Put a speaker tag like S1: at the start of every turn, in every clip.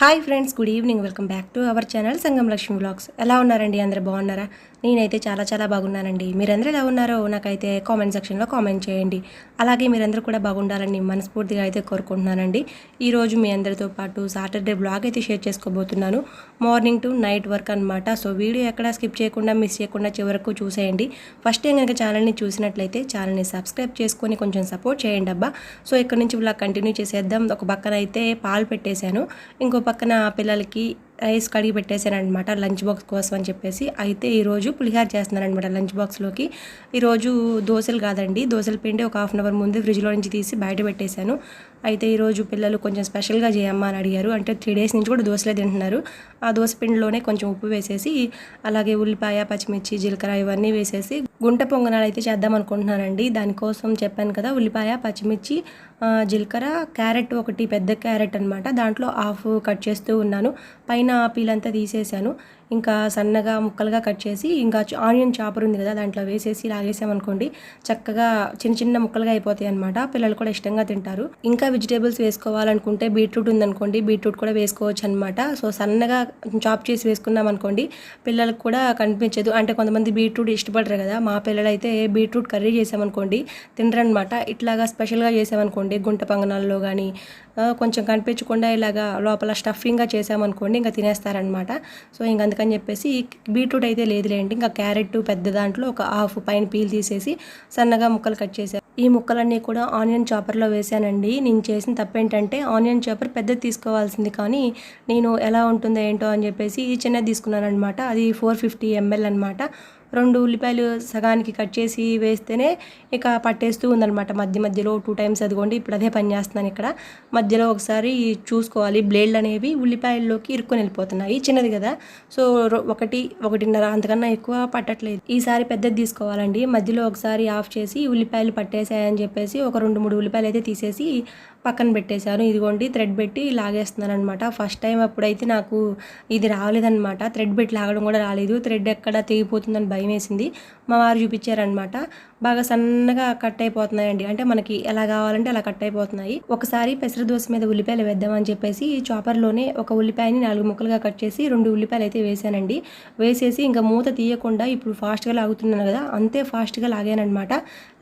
S1: Hi friends good evening. Welcome back to our channel Sangam Lakshmi blogs ఎలా ఉన్నారండి అందరు? బాగున్నారా? నేనైతే చాలా చాలా బాగున్నానండి. మీరందరూ ఎలా ఉన్నారో నాకైతే కామెంట్ సెక్షన్లో కామెంట్ చేయండి. అలాగే మీరందరూ కూడా బాగుండాలని మనస్ఫూర్తిగా అయితే కోరుకుంటున్నానండి. ఈరోజు మీ అందరితో పాటు సాటర్డే బ్లాగ్ అయితే షేర్ చేసుకోబోతున్నాను. మార్నింగ్ టు నైట్ వర్క్ అనమాట సో వీడియో ఎక్కడ స్కిప్ చేయకుండా మిస్ చేయకుండా చివరకు చూసేయండి. ఫస్ట్ టైం కనుక ఛానల్ని చూసినట్లయితే ఛానల్ని సబ్స్క్రైబ్ చేసుకొని కొంచెం సపోర్ట్ చేయండి అబ్బా. సో ఇక్కడ నుంచి బ్లాగ్ కంటిన్యూ చేసేద్దాం. ఒక పక్కన అయితే పాలు పెట్టేశాను. ఇంకో పక్కన పిల్లలకి రైస్ కడిగి పెట్టేశానమాట లంచ్ బాక్స్ కోసం అని చెప్పేసి. అయితే ఈరోజు పులిహార చేస్తున్నారనమాట లంచ్ బాక్స్లోకి ఈరోజు దోశలు కాదండి దోశల పిండి ఒక హాఫ్ అన్ అవర్ ముందు ఫ్రిడ్జ్లో నుంచి తీసి బయట పెట్టేశాను. అయితే ఈరోజు పిల్లలు కొంచెం స్పెషల్గా చేయమ్మా అని అడిగారు. అంటే త్రీ డేస్ నుంచి కూడా దోశలే తింటున్నారు. ఆ దోశ పిండిలోనే కొంచెం ఉప్పు వేసేసి అలాగే ఉల్లిపాయ పచ్చిమిర్చి జీలకర్ర ఇవన్నీ వేసేసి గుంట పొంగనాలు అయితే చేద్దాం అనుకుంటున్నానండి. దానికోసం చెప్పాను కదా ఉల్లిపాయ పచ్చిమిర్చి జీలకర్ర క్యారెట్ ఒకటి పెద్ద క్యారెట్ అనమాట దాంట్లో హాఫ్ కట్ చేస్తూ ఉన్నాను. పైన పీల్ అంతా తీసేసాను. ఇంకా సన్నగా ముక్కలుగా కట్ చేసి ఇంకా ఆనియన్ చాపర్ ఉంది కదా దాంట్లో వేసేసి లాగేసామనుకోండి చక్కగా చిన్న చిన్న ముక్కలుగా అయిపోతాయి అనమాట పిల్లలు కూడా ఇష్టంగా తింటారు. ఇంకా వెజిటేబుల్స్ వేసుకోవాలనుకుంటే బీట్రూట్ ఉందనుకోండి బీట్రూట్ కూడా వేసుకోవచ్చు అనమాట సో సన్నగా చాప్ చేసి వేసుకున్నాం అనుకోండి పిల్లలకు కూడా కనిపించదు. అంటే కొంతమంది బీట్రూట్ ఇష్టపడరు కదా. మా పిల్లలు అయితే బీట్రూట్ కర్రీ చేసామనుకోండి తినరనమాట ఇట్లాగా స్పెషల్గా చేసామనుకోండి గుంట పంగనాల్లో కానీ కొంచెం కనిపించకుండా ఇలాగా లోపల స్టఫింగ్గా చేసామనుకోండి ఇంకా తినేస్తారనమాట. సో ఇంక అందుకని చెప్పేసి బీట్రూట్ అయితే లేదులేండి. ఇంకా క్యారెట్ పెద్ద దాంట్లో ఒక హాఫ్ పైన పీల్ తీసేసి సన్నగా ముక్కలు కట్ చేశారు. ఈ ముక్కలన్నీ కూడా ఆనియన్ చాపర్లో వేసానండి నేను చేసిన తప్పేంటంటే ఆనియన్ చాపర్ పెద్దది తీసుకోవాల్సింది కానీ నేను ఎలా ఉంటుందో ఏంటో అని చెప్పేసి చిన్నది తీసుకున్నాను అనమాట అది ఫోర్ ఫిఫ్టీ ఎంఎల్ అనమాట. రెండు ఉల్లిపాయలు సగానికి కట్ చేసి వేస్తేనే ఇక పట్టేస్తూ ఉందన్నమాట. మధ్య మధ్యలో టూ టైమ్స్ అదిగోండి ఇప్పుడు అదే పని చేస్తున్నాను ఇక్కడ. మధ్యలో ఒకసారి చూసుకోవాలి. బ్లేడ్లు అనేవి ఉల్లిపాయల్లోకి ఇరుక్కొని వెళ్ళిపోతున్నాయి. చిన్నది కదా. సో ఒకటి ఒకటిన్నర అంతకన్నా ఎక్కువ పట్టట్లేదు. ఈసారి పెద్దది తీసుకోవాలండి. మధ్యలో ఒకసారి ఆఫ్ చేసి ఉల్లిపాయలు పట్టేసాయని చెప్పేసి ఒక రెండు మూడు ఉల్లిపాయలు అయితే తీసేసి పక్కన పెట్టేశాను. ఇదిగోండి థ్రెడ్ పెట్టి లాగేస్తున్నాను అనమాట ఫస్ట్ టైం అప్పుడైతే నాకు ఇది రాలేదన్నమాట. థ్రెడ్ పెట్టి లాగడం కూడా రాలేదు. థ్రెడ్ ఎక్కడ తెగిపోతుందని భయం వేసింది. మా వారు చూపించారనమాట బాగా సన్నగా కట్ అయిపోతున్నాయండి. అంటే మనకి ఎలా కావాలంటే అలా కట్ అయిపోతున్నాయి. ఒకసారి పెసర దోశ మీద ఉల్లిపాయలు వేద్దామని చెప్పేసి చాపర్లోనే ఒక ఉల్లిపాయని నాలుగు ముక్కలుగా కట్ చేసి రెండు ఉల్లిపాయలు అయితే వేసానండి. వేసేసి ఇంకా మూత తీయకుండా ఇప్పుడు ఫాస్ట్గా లాగుతున్నాను కదా అంతే ఫాస్ట్గా లాగానమాట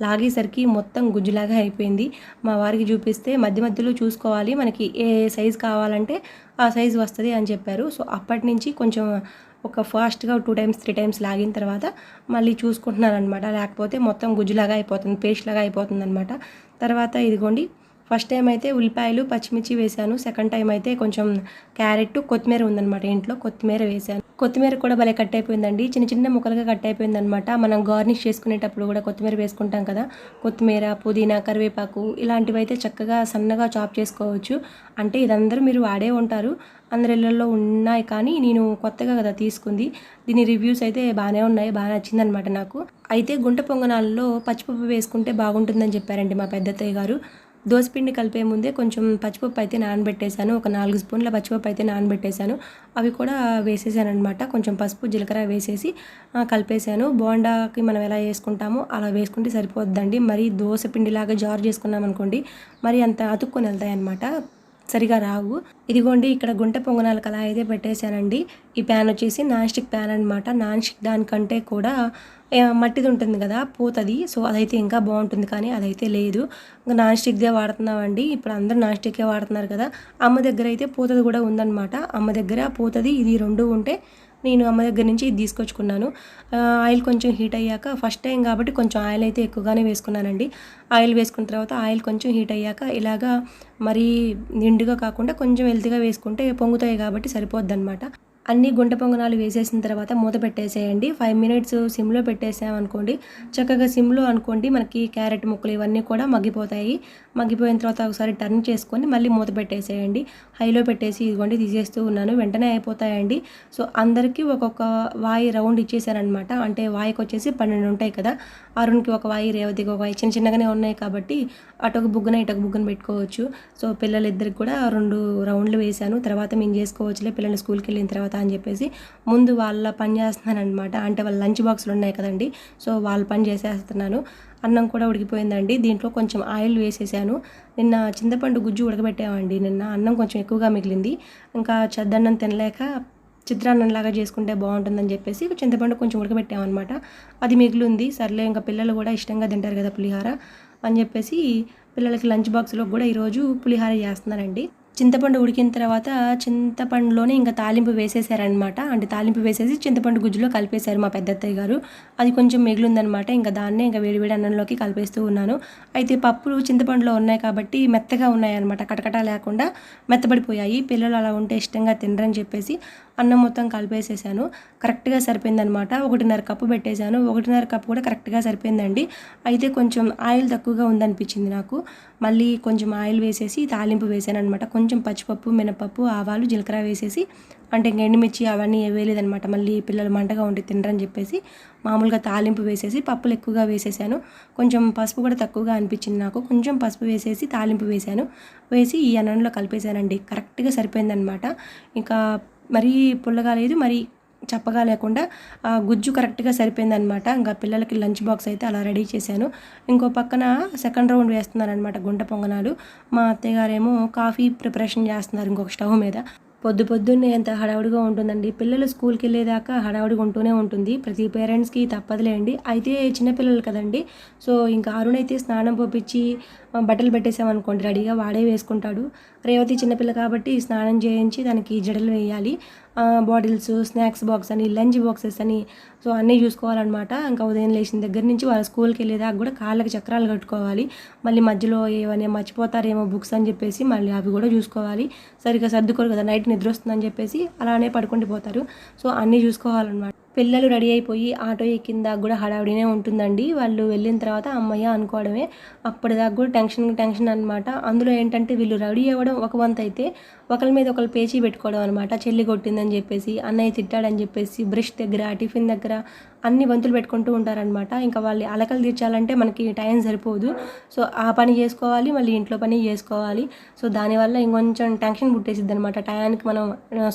S1: లాగేసరికి మొత్తం గుజ్జులాగా అయిపోయింది. మా వారికి చూపిస్తే మధ్య మధ్యలో చూసుకోవాలి. మనకి ఏ సైజు కావాలంటే ఆ సైజు వస్తుంది అని చెప్పారు. సో అప్పటి నుంచి కొంచెం ఒక ఫాస్ట్గా టూ టైమ్స్ త్రీ టైమ్స్ లాగిన తర్వాత మళ్ళీ చూసుకుంటున్నాను అనమాట లేకపోతే మొత్తం గుజ్జులాగా అయిపోతుంది పేస్ట్ లాగా అయిపోతుంది అనమాట తర్వాత ఇదిగోండి ఫస్ట్ టైం అయితే ఉల్లిపాయలు పచ్చిమిర్చి వేశాను. సెకండ్ టైం అయితే కొంచెం క్యారెట్ కొత్తిమీర ఉందన్నమాట ఇంట్లో. కొత్తిమీర వేశాను. కొత్తిమీర కూడా భలే కట్ అయిపోయిందండి. చిన్న చిన్న ముక్కలుగా కట్ అయిపోయిందనమాట మనం గార్నిష్ చేసుకునేటప్పుడు కూడా కొత్తిమీర వేసుకుంటాం కదా. కొత్తిమీర పుదీనా కరివేపాకు ఇలాంటివి అయితే చక్కగా సన్నగా చాప్ చేసుకోవచ్చు. అంటే ఇదందరూ మీరు వాడే ఉంటారు. అందరి ఇళ్ళల్లో ఉన్నాయి కానీ నేను కొత్తగా కదా తీసుకుంది. దీని రివ్యూస్ అయితే బాగానే ఉన్నాయి. బాగా నచ్చిందనమాట నాకు. అయితే గుంట పొంగనాల్లో పచ్చిపప్పు వేసుకుంటే బాగుంటుందని చెప్పారండి మా పెద్దత్తయ్య గారు. దోసపిండి కలిపే ముందే కొంచెం పచ్చిపప్పు అయితే నానబెట్టేశాను. ఒక నాలుగు స్పూన్ల పచ్చిపప్పు అయితే నానబెట్టేశాను. అవి కూడా వేసేసాను అనమాట కొంచెం పసుపు జీలకర్ర వేసేసి కలిపేశాను. బోండాకి మనం ఎలా వేసుకుంటామో అలా వేసుకుంటే సరిపోద్దండి. మరి దోశ పిండిలాగా జారు చేసుకున్నాం అనుకోండి మరి అంత అతుక్కొని వెళ్తాయి అనమాట సరిగా రావు. ఇదిగోండి ఇక్కడ గుంట పొంగనాలకు అలా అయితే పెట్టేశానండి. ఈ ప్యాన్ వచ్చేసి నాన్ స్టిక్ ప్యాన్ అనమాట నాన్ స్టిక్ దానికంటే కూడా మట్టిది ఉంటుంది కదా పోతుంది. సో అదైతే ఇంకా బాగుంటుంది కానీ అదైతే లేదు. ఇంకా నాన్ స్టిక్దే వాడుతున్నామండి. ఇప్పుడు అందరూ నాన్ స్టిక్కే వాడుతున్నారు కదా. అమ్మ దగ్గర అయితే పోతది కూడా ఉందన్నమాట. అమ్మ దగ్గర పోతది ఇది రెండు ఉంటే నేను అమ్మ దగ్గర నుంచి ఇది తీసుకొచ్చుకున్నాను. ఆయిల్ కొంచెం హీట్ అయ్యాక ఫస్ట్ టైం కాబట్టి కొంచెం ఆయిల్ అయితే ఎక్కువగానే వేసుకున్నానండి. ఆయిల్ వేసుకున్న తర్వాత ఆయిల్ కొంచెం హీట్ అయ్యాక ఇలాగా మరీ నిండుగా కాకుండా కొంచెం వెల్తిగా వేసుకుంటే పొంగుతాయి కాబట్టి సరిపోద్ది అనమాట అన్ని గుంట పొంగనాలు వేసేసిన తర్వాత మూత పెట్టేసేయండి. ఫైవ్ మినిట్స్ సిమ్లో పెట్టేసామనుకోండి చక్కగా సిమ్లో అనుకోండి మనకి క్యారెట్ ముక్కలు ఇవన్నీ కూడా మగ్గిపోతాయి. మగ్గిపోయిన తర్వాత ఒకసారి టర్న్ చేసుకొని మళ్ళీ మూత పెట్టేసేయండి. హైలో పెట్టేసి ఇదిగోండి తీసేస్తూ ఉన్నాను. వెంటనే అయిపోతాయండి. సో అందరికీ ఒక్కొక్క వాయి రౌండ్ ఇచ్చేసారనమాట అంటే వాయికి వచ్చేసి పన్నెండు ఉంటాయి కదా. అరుణ్కి ఒక వాయి రేవతికి ఒక వాయి చిన్న చిన్నగానే ఉన్నాయి కాబట్టి అటొక బుగ్గన ఇటొక బుగ్గన పెట్టుకోవచ్చు. సో పిల్లలిద్దరికి కూడా రెండు రౌండ్లు వేశాను తర్వాత మేము చేసుకోవచ్చులే. పిల్లలు స్కూల్కి వెళ్ళిన తర్వాత అని చెప్పేసి ముందు వాళ్ళ పని చేస్తున్నాను అనమాట అంటే వాళ్ళ లంచ్ బాక్సులు ఉన్నాయి కదండి. సో వాళ్ళ పని చేసేస్తున్నాను అన్నం కూడా ఉడికిపోయిందండి. దీంట్లో కొంచెం ఆయిల్ వేసేసాను. నిన్న చింతపండు గుజ్జు ఉడకబెట్టామండి. నిన్న అన్నం కొంచెం ఎక్కువగా మిగిలింది. ఇంకా చెద్దన్నం తినలేక చిత్రాన్నం లాగా చేసుకుంటే బాగుంటుందని చెప్పేసి చింతపండు కొంచెం ఉడకబెట్టామన్నమాట. అది మిగిలింది. సర్లే ఇంకా పిల్లలు కూడా ఇష్టంగా తింటారు కదా పులిహార అని చెప్పేసి పిల్లలకి లంచ్ బాక్స్లో కూడా ఈరోజు పులిహార చేస్తున్నానండి చింతపండు ఉడికిన తర్వాత చింతపండులోనే ఇంకా తాలింపు వేసేసారనమాట అంటే తాలింపు వేసేసి చింతపండు గుజ్జులో కలిపేశారు మా పెద్దత్తయ్య గారు. అది కొంచెం మిగిలిందనమాట ఇంకా దాన్నే ఇంకా వేడివేడి అన్నంలోకి కలిపేస్తూ ఉన్నాను. అయితే పప్పులు చింతపండులో ఉన్నాయి కాబట్టి మెత్తగా ఉన్నాయన్నమాట. కటకట లేకుండా మెత్తబడిపోయాయి. పిల్లలు అలా ఉంటే ఇష్టంగా తినరని చెప్పేసి అన్నం మొత్తం కలిపేసేసాను. కరెక్ట్గా సరిపోయిందనమాట ఒకటిన్నర కప్పు పెట్టేశాను. ఒకటిన్నర కప్పు కూడా కరెక్ట్గా సరిపోయిందండి. అయితే కొంచెం ఆయిల్ తక్కువగా ఉందనిపించింది నాకు. మళ్ళీ కొంచెం ఆయిల్ వేసేసి తాలింపు వేసాను అనమాట కొంచెం పచ్చిపప్పు మినపప్పు ఆవాలు జీలకర్ర వేసేసి అంటే ఇంక ఎండుమిర్చి అవన్నీ వేయలేదనమాట మళ్ళీ పిల్లలు మంటగా ఉండి తినరని చెప్పేసి మామూలుగా తాలింపు వేసేసి పప్పులు ఎక్కువగా వేసేసాను. కొంచెం పసుపు కూడా తక్కువగా అనిపించింది నాకు. కొంచెం పసుపు వేసేసి తాలింపు వేసాను. వేసి ఈ అన్నంలో కలిపేశానండి. కరెక్ట్గా సరిపోయిందనమాట ఇంకా మరీ పుల్లగా లేదు మరీ చెప్పగా లేకుండా ఆ గుజ్జు కరెక్ట్గా సరిపోయిందనమాట ఇంకా పిల్లలకి లంచ్ బాక్స్ అయితే అలా రెడీ చేశాను. ఇంకో పక్కన సెకండ్ రౌండ్ వేస్తున్నారు అనమాట గుంట పొంగనాలు. మా అత్తయ్య గారేమో కాఫీ ప్రిపరేషన్ చేస్తున్నారు ఇంకొక స్టవ్ మీద. పొద్దు పొద్దున్నే ఎంత హడావుడిగా ఉంటుందండి. పిల్లలు స్కూల్కి వెళ్ళేదాకా హడావుడిగా ఉంటూనే ఉంటుంది. ప్రతి పేరెంట్స్కి తప్పదులేండి. అయితే చిన్నపిల్లలు కదండి. సో ఇంకా అరుణ్ అయితే స్నానం పంపించి బట్టలు పెట్టేసామనుకోండి రెడీగా వాడే వేసుకుంటాడు. రేవతి చిన్నపిల్ల కాబట్టి స్నానం చేయించి దానికి జడలు వేయాలి. బాటిల్స్ స్నాక్స్ బాక్స్ అని లంచ్ బాక్సెస్ అని సో అన్నీ చూసుకోవాలన్నమాట. ఇంకా ఉదయం లేచిన దగ్గర నుంచి వాళ్ళ స్కూల్కి వెళ్ళేదాకా కూడా కాళ్ళకి చక్రాలు కట్టుకోవాలి. మళ్ళీ మధ్యలో ఏమైనా మర్చిపోతారేమో బుక్స్ అని చెప్పేసి మళ్ళీ అవి కూడా చూసుకోవాలి. సరిగ్గా సర్దుకోరు కదా నైట్ నిద్ర వస్తుందని చెప్పేసి అలానే పడుకుండి పోతారు సో అన్నీ చూసుకోవాలన్నమాట. పిల్లలు రెడీ అయిపోయి ఆటో ఎక్కిన దాకా కూడా హడావిడినే ఉంటుందండి. వాళ్ళు వెళ్ళిన తర్వాత అమ్మయ్య అనుకోవడమే. అప్పటిదాకా కూడా టెన్షన్ టెన్షన్ అనమాట అందులో ఏంటంటే వీళ్ళు రెడీ అవ్వడం ఒక వంత అయితే ఒకరి మీద ఒకరు పేచీ పెట్టుకోవడం అనమాట చెల్లి కొట్టిందని చెప్పేసి అన్నయ్య తిట్టాడని చెప్పేసి బ్రష్ దగ్గర టిఫిన్ దగ్గర అన్ని వంతులు పెట్టుకుంటూ ఉంటారనమాట ఇంకా వాళ్ళు అలకలు తీర్చాలంటే మనకి టైం సరిపోదు. సో ఆ పని చేసుకోవాలి మళ్ళీ ఇంట్లో పని చేసుకోవాలి. సో దానివల్ల ఇంకొంచెం టెన్షన్ పుట్టేసిద్ది అనమాట టయానికి మనం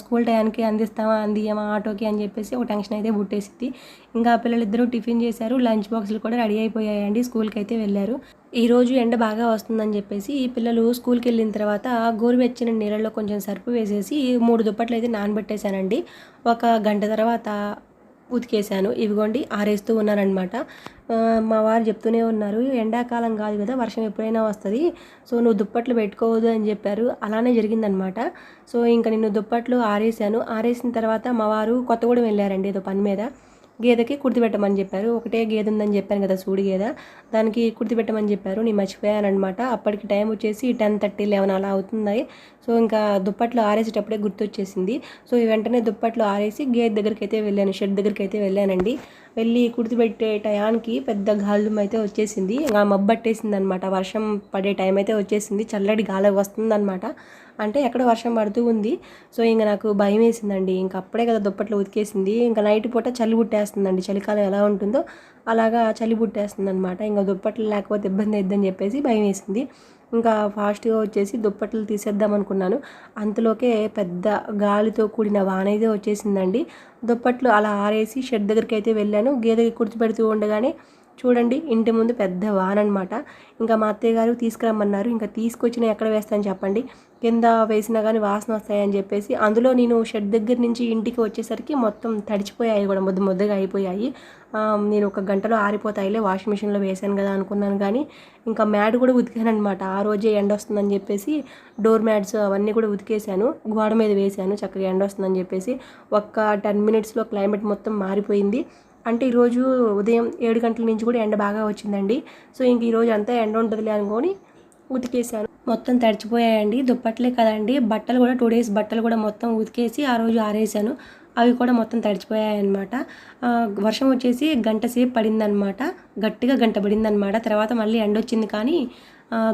S1: స్కూల్ టయానికి అందిస్తామా అందియమా ఆటోకి అని చెప్పేసి ఒక టెన్షన్ అయితే పుట్టేసిద్ది. ఇంకా పిల్లలిద్దరూ టిఫిన్ చేశారు లంచ్ బాక్సులు కూడా రెడీ అయిపోయాయండి స్కూల్కి అయితే వెళ్ళారు ఈరోజు ఎండ బాగా వస్తుందని చెప్పేసి పిల్లలు స్కూల్కి వెళ్ళిన తర్వాత గోరువెచ్చిన నీళ్ళలో కొంచెం సరుపు వేసేసి మూడు దుప్పట్లు అయితే నానబెట్టేశానండి ఒక గంట తర్వాత ఉతికేసాను ఇవిగోండి ఆరేస్తూ ఉన్నానమాట మా వారు చెప్తూనే ఉన్నారు ఎండాకాలం కాదు కదా వర్షం ఎప్పుడైనా వస్తుంది సో నువ్వు దుప్పట్లు పెట్టుకోవద్దు అని చెప్పారు. అలానే జరిగిందనమాట సో ఇంకా నేను దుప్పట్లు ఆరేసాను ఆరేసిన తర్వాత మా వారు కొత్తగూడెం వెళ్ళారండి ఏదో పని మీద. గేదెకి కుర్తి పెట్టమని చెప్పారు. ఒకటే గేదె ఉందని చెప్పాను కదా సూడి గేదె. దానికి కుర్తి పెట్టమని చెప్పారు. నేను మర్చిపోయానమాట అప్పటికి టైం వచ్చేసి టెన్ థర్టీ లెవెన్ అలా అవుతుంది సో ఇంకా దుప్పట్లు ఆరేసేటప్పుడే గుర్తొచ్చేసింది. సో వెంటనే దుప్పట్లు ఆరేసి గేదె దగ్గరికి అయితే వెళ్ళాను. షెడ్ దగ్గరికి అయితే వెళ్ళానండి. వెళ్ళి కుర్తి పెట్టే టయానికి పెద్ద గాలుం అయితే వచ్చేసింది. ఇంకా మబ్బట్టేసింది అనమాట వర్షం పడే టైం అయితే వచ్చేసింది. చల్లటి గాలి వస్తుందన్నమాట. అంటే ఎక్కడ వర్షం పడుతూ ఉంది. సో ఇంకా నాకు భయం వేసిందండి. ఇంకా అప్పుడే కదా దుప్పట్లు ఉతికేసింది. ఇంకా నైట్ పూట చలి పుట్టేస్తుందండి. చలికాలం ఎలా ఉంటుందో అలాగా చలి పుట్టేస్తుంది అనమాట ఇంకా దుప్పట్లు లేకపోతే ఇబ్బంది అయిద్దని చెప్పేసి భయం వేసింది. ఇంకా ఫాస్ట్గా వచ్చేసి దుప్పట్లు తీసేద్దాం అనుకున్నాను. అంతలోకే పెద్ద గాలితో కూడిన వాన అయితే వచ్చేసిందండి. దుప్పట్లు అలా ఆరేసి షెడ్ దగ్గరికి అయితే వెళ్ళాను. గేదెకి కుర్చిపెడుతూ ఉండగానే చూడండి ఇంటి ముందు పెద్ద వాన అనమాట ఇంకా మా అత్తయ్య గారు తీసుకురమ్మన్నారు. ఇంకా తీసుకొచ్చిన ఎక్కడ వేస్తాను చెప్పండి. కింద వేసినా కానీ వాసన వస్తాయని చెప్పేసి అందులో నేను షెడ్ దగ్గర నుంచి ఇంటికి వచ్చేసరికి మొత్తం తడిచిపోయాయి కూడా ముద్ద ముద్దగా అయిపోయాయి. నేను ఒక గంటలో ఆరిపోతాయిలే వాషింగ్ మిషన్లో వేసాను కదా అనుకున్నాను కానీ ఇంకా మ్యాట్ కూడా ఉతికాను అనమాట ఆ రోజే ఎండ వస్తుందని చెప్పేసి డోర్ మ్యాట్స్ అవన్నీ కూడా ఉతికేసాను గోడ మీద వేశాను చక్కగా ఎండ వస్తుందని చెప్పేసి. ఒక్క టెన్ మినిట్స్లో క్లైమేట్ మొత్తం మారిపోయింది. అంటే ఈరోజు ఉదయం ఏడు గంటల నుంచి కూడా ఎండ బాగా వచ్చిందండి. సో ఇంక ఈరోజు అంతా ఎండ ఉంటుందిలే అనుకొని ఉతికేసాను. మొత్తం తడిచిపోయాయండి. దుప్పట్లే కదండి. బట్టలు కూడా టూ డేస్ బట్టలు కూడా మొత్తం ఉతికేసి ఆ రోజు ఆరేసాను. అవి కూడా మొత్తం తడిచిపోయాయి అనమాట వర్షం వచ్చేసి గంట సేపు పడిందనమాట గట్టిగా గంట పడిందనమాట తర్వాత మళ్ళీ ఎండ వచ్చింది కానీ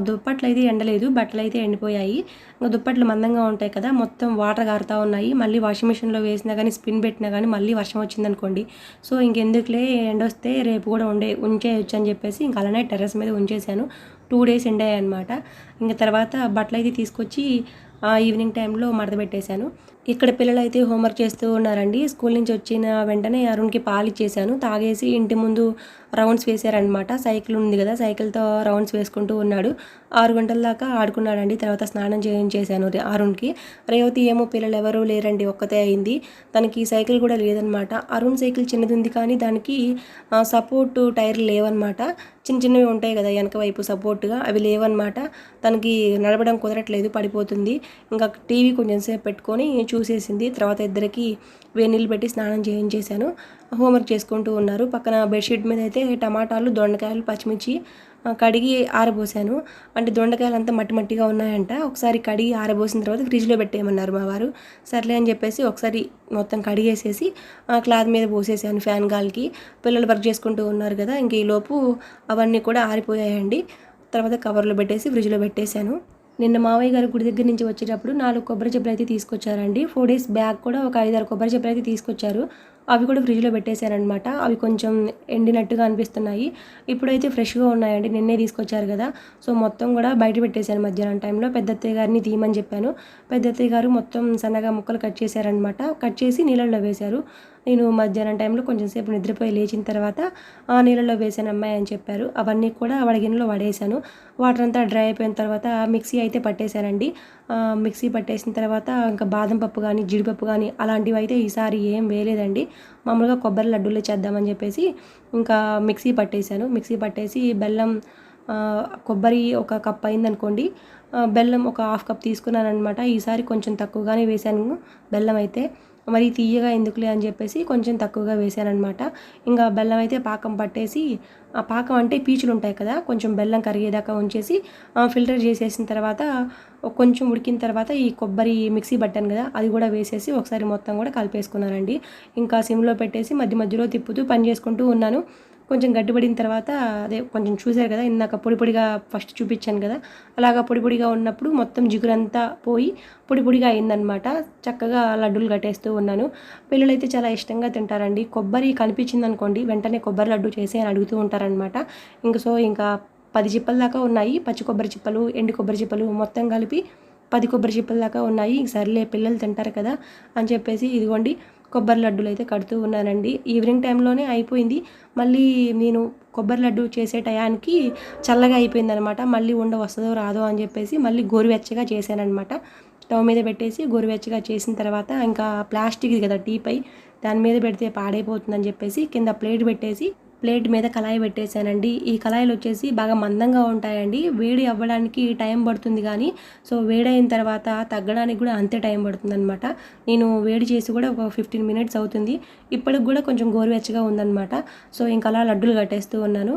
S1: దుప్పట్లు అయితే ఎండలేదు బట్టలు అయితే ఎండిపోయాయి. ఇంకా దుప్పట్లు మందంగా ఉంటాయి కదా మొత్తం వాటర్ కారుతూ ఉన్నాయి. మళ్ళీ వాషింగ్ మిషన్లో వేసినా కానీ స్పిన్ పెట్టినా కానీ మళ్ళీ వర్షం వచ్చిందనుకోండి. సో ఇంకెందుకులే ఎండ వస్తే రేపు కూడా ఉండే ఉంచేయచ్చు అని చెప్పేసి ఇంకా అలానే టెర్రస్ మీద ఉంచేసాను టూ డేస్ ఎండాయి అనమాట ఇంకా తర్వాత బట్టలు అయితే తీసుకొచ్చి ఈవినింగ్ టైంలో మడత పెట్టేశాను. ఇక్కడ పిల్లలు అయితే హోంవర్క్ చేస్తూ ఉన్నారండి. స్కూల్ నుంచి వచ్చిన వెంటనే అరుణ్కి పాలు ఇచ్చేసాను తాగేసి ఇంటి ముందు రౌండ్స్ వేసారనమాట సైకిల్ ఉంది కదా సైకిల్తో రౌండ్స్ వేసుకుంటూ ఉన్నాడు. ఆరు గంటల దాకా ఆడుకున్నాడండి. తర్వాత స్నానం చేశాను అరుణ్కి. రేవతి ఏమో పిల్లలు ఎవరూ లేరండి ఒక్కతే అయింది. తనకి సైకిల్ కూడా లేదనమాట అరుణ్ సైకిల్ చిన్నది ఉంది కానీ దానికి సపోర్ట్ టైర్లు లేవన్నమాట. చిన్న చిన్నవి ఉంటాయి కదా వెనక వైపు సపోర్ట్గా అవి లేవన్నమాట. తనకి నడవడం కుదరట్లేదు పడిపోతుంది. ఇంకా టీవీ కొంచెం సేపు పెట్టుకొని చూసేసింది. తర్వాత ఇద్దరికి వేడి నీళ్ళు పెట్టి స్నానం చేయించేశాను. హోంవర్క్ చేసుకుంటూ ఉన్నారు. పక్కన బెడ్షీట్ మీద అయితే టమాటాలు దొండకాయలు పచ్చిమిర్చి కడిగి ఆరబోసాను. అంటే దొండకాయలు అంతా మట్టి మట్టిగా ఉన్నాయంట. ఒకసారి కడిగి ఆరబోసిన తర్వాత ఫ్రిడ్జ్లో పెట్టేయమన్నారు మా వారు. సర్లే అని చెప్పేసి ఒకసారి మొత్తం కడిగేసేసి క్లాత్ మీద పోసేసాను ఫ్యాన్ గాలికి. పిల్లలు వర్క్ చేసుకుంటూ ఉన్నారు కదా ఇంక ఈలోపు అవన్నీ కూడా ఆరిపోయాయండి. తర్వాత కవర్లో పెట్టేసి ఫ్రిడ్జ్లో పెట్టేశాను. నిన్న మావయ్య గారు గుడి దగ్గర నుంచి వచ్చేటప్పుడు నాలుగు కొబ్బరి చెప్పులు అయితే తీసుకొచ్చారండి. ఫోర్ డేస్ బ్యాక్ కూడా ఒక ఐదారు కొబ్బరి చెప్పులు అయితే తీసుకొచ్చారు. అవి కూడా ఫ్రిడ్జ్లో పెట్టేశారనమాట అవి కొంచెం ఎండినట్టుగా అనిపిస్తున్నాయి. ఇప్పుడైతే ఫ్రెష్గా ఉన్నాయండి. నిన్నే తీసుకొచ్చారు కదా. సో మొత్తం కూడా బయట పెట్టేశాను మధ్యాహ్నం టైంలో. పెద్ద అత్తయ్య గారిని తీయమని చెప్పాను. పెద్ద అత్తయ్య గారు మొత్తం సన్నగా ముక్కలు కట్ చేశారనమాట కట్ చేసి నీళ్ళల్లో వేశారు. నేను మధ్యాహ్నం టైంలో కొంచెం సేపు నిద్రపోయి లేచిన తర్వాత ఆ నీళ్ళలో వేసాను అమ్మాయి అని చెప్పారు. అవన్నీ కూడా వడగిన్నెలో వడేసాను. వాటర్ అంతా డ్రై అయిపోయిన తర్వాత మిక్సీ అయితే పట్టేశానండి. మిక్సీ పట్టేసిన తర్వాత ఇంకా బాదం పప్పు కానీ జీడిపప్పు కానీ అలాంటివి అయితే ఈసారి ఏం వేయలేదండి. మామూలుగా కొబ్బరి లడ్డూలే చేద్దామని చెప్పేసి ఇంకా మిక్సీ పట్టేశాను. మిక్సీ పట్టేసి బెల్లం కొబ్బరి ఒక కప్ అయిందనుకోండి బెల్లం ఒక హాఫ్ కప్ తీసుకున్నాను అనమాట ఈసారి కొంచెం తక్కువగానే వేశాను బెల్లం అయితే. మరి తీయగా ఎందుకులే అని చెప్పేసి కొంచెం తక్కువగా వేసానమాట ఇంకా బెల్లం అయితే పాకం పట్టేసి ఆ పాకం అంటే పీచులు ఉంటాయి కదా కొంచెం బెల్లం కరిగేదాకా ఉంచేసి ఫిల్టర్ చేసేసిన తర్వాత కొంచెం ఉడికిన తర్వాత ఈ కొబ్బరి మిక్సీ పట్టాను కదా అది కూడా వేసేసి ఒకసారి మొత్తం కూడా కలిపేసుకున్నానండి. ఇంకా సిమ్లో పెట్టేసి మధ్య మధ్యలో తిప్పుతూ పని చేసుకుంటూ ఉన్నాను. కొంచెం గట్టిపడిన తర్వాత అదే కొంచెం చూశారు కదా ఇందాక పొడి పొడిగా ఫస్ట్ చూపించాను కదా అలాగా పొడి పొడిగా ఉన్నప్పుడు మొత్తం జిగురంతా పోయి పొడి పొడిగా అయిందనమాట చక్కగా లడ్డూలు కట్టేస్తూ ఉన్నాను. పిల్లలైతే చాలా ఇష్టంగా తింటారండి. కొబ్బరి కనిపించింది అనుకోండి వెంటనే కొబ్బరి లడ్డు చేసి అని అడుగుతూ ఉంటారనమాట ఇంక సో ఇంకా పది చిప్పల దాకా ఉన్నాయి. పచ్చి కొబ్బరి చిప్పలు ఎండు కొబ్బరి చిప్పలు మొత్తం కలిపి పది కొబ్బరి చిప్పల దాకా ఉన్నాయి. సర్లే పిల్లలు తింటారు కదా అని చెప్పేసి ఇదిగోండి కొబ్బరి లడ్డూలు అయితే కడుతూ ఉన్నానండి. ఈవినింగ్ టైంలోనే అయిపోయింది. మళ్ళీ నేను కొబ్బరి లడ్డు చేసే టయానికి చల్లగా అయిపోయింది అనమాట మళ్ళీ ఉండ వస్తుందో రాదో అని చెప్పేసి మళ్ళీ గోరువెచ్చగా చేశానమాట స్టవ్ మీద పెట్టేసి గోరువెచ్చగా చేసిన తర్వాత ఇంకా ప్లాస్టిక్ కదా టీపై దాని మీద పెడితే పాడైపోతుందని చెప్పేసి కింద ప్లేట్ పెట్టేసి ప్లేట్ మీద కళాయి పెట్టేశానండి. ఈ కళాయిలు వచ్చేసి బాగా మందంగా ఉంటాయండి. వేడి అవ్వడానికి టైం పడుతుంది కానీ సో వేడైన తర్వాత తగ్గడానికి కూడా అంతే టైం పడుతుంది అనమాట నేను వేడి చేసి కూడా ఒక ఫిఫ్టీన్ మినిట్స్ అవుతుంది. ఇప్పటికి కూడా కొంచెం గోరువెచ్చగా ఉందన్నమాట. సో ఇంకా అలా లడ్డూలు కట్టేస్తూ ఉన్నాను.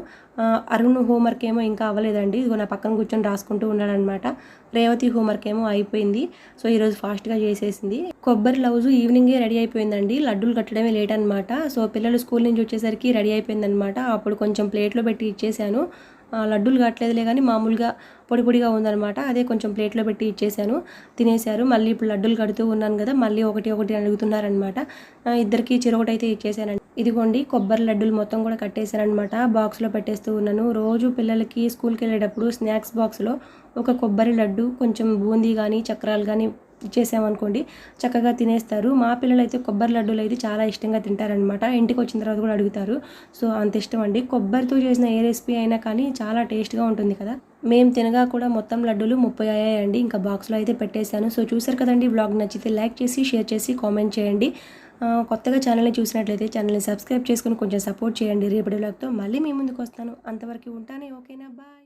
S1: అరుణ్ హోంవర్క్ ఏమో ఇంకా అవ్వలేదండి. ఇదిగో నా పక్కన కూర్చొని రాసుకుంటూ ఉన్నాడనమాట. రేవతి హోంవర్క్ ఏమో అయిపోయింది. సో ఈరోజు ఫాస్ట్గా చేసేసింది. కొబ్బరి లౌజు ఈవినింగే రెడీ అయిపోయిందండి. లడ్డూలు కట్టడమే లేట్ అనమాట సో పిల్లలు స్కూల్ నుంచి వచ్చేసరికి రెడీ అయిపోయిందనమాట. అప్పుడు కొంచెం ప్లేట్లో పెట్టి ఇచ్చేసాను. లడ్డూలు కట్టలేదులే కానీ మామూలుగా పొడి పొడిగా ఉందనమాట. అదే కొంచెం ప్లేట్లో పెట్టి ఇచ్చేసాను. తినేశారు. మళ్ళీ ఇప్పుడు లడ్డూలు కడుతూ ఉన్నాను కదా మళ్ళీ ఒకటి ఒకటి అడుగుతున్నారనమాట. ఇద్దరికి చిరొకటి అయితే ఇచ్చేసానండి. ఇదిగోండి కొబ్బరి లడ్డూలు మొత్తం కూడా కట్టేశారనమాట బాక్స్లో పెట్టేస్తూ ఉన్నాను. రోజు పిల్లలకి స్కూల్కి వెళ్ళేటప్పుడు స్నాక్స్ బాక్స్లో ఒక కొబ్బరి లడ్డు కొంచెం బూందీ కానీ చక్రాలు కానీ ఇచ్చేసామనుకోండి చక్కగా తినేస్తారు. మా పిల్లలు అయితే కొబ్బరి లడ్డూలు అయితే చాలా ఇష్టంగా తింటారనమాట ఇంటికి వచ్చిన తర్వాత కూడా అడుగుతారు. సో అంత ఇష్టం అండి. కొబ్బరితో చేసిన ఏ రెసిపీ అయినా కానీ చాలా టేస్ట్గా ఉంటుంది కదా. మేము తినగా కూడా మొత్తం లడ్డూలు ముప్పై అయ్యాయండి. ఇంకా బాక్స్లో అయితే పెట్టేశాను. సో చూసారు కదండి బ్లాగ్ నచ్చితే లైక్ చేసి షేర్ చేసి కామెంట్ చేయండి. కొత్తగా ఛానల్ని చూసినట్లయితే ఛానల్ని సబ్స్క్రైబ్ చేసుకుని కొంచెం సపోర్ట్ చేయండి రేపటి వ్లాగ్తో మళ్ళీ మీ ముందుకు వస్తాను. అంతవరకు ఉంటానే ఓకేనా? బాయ్.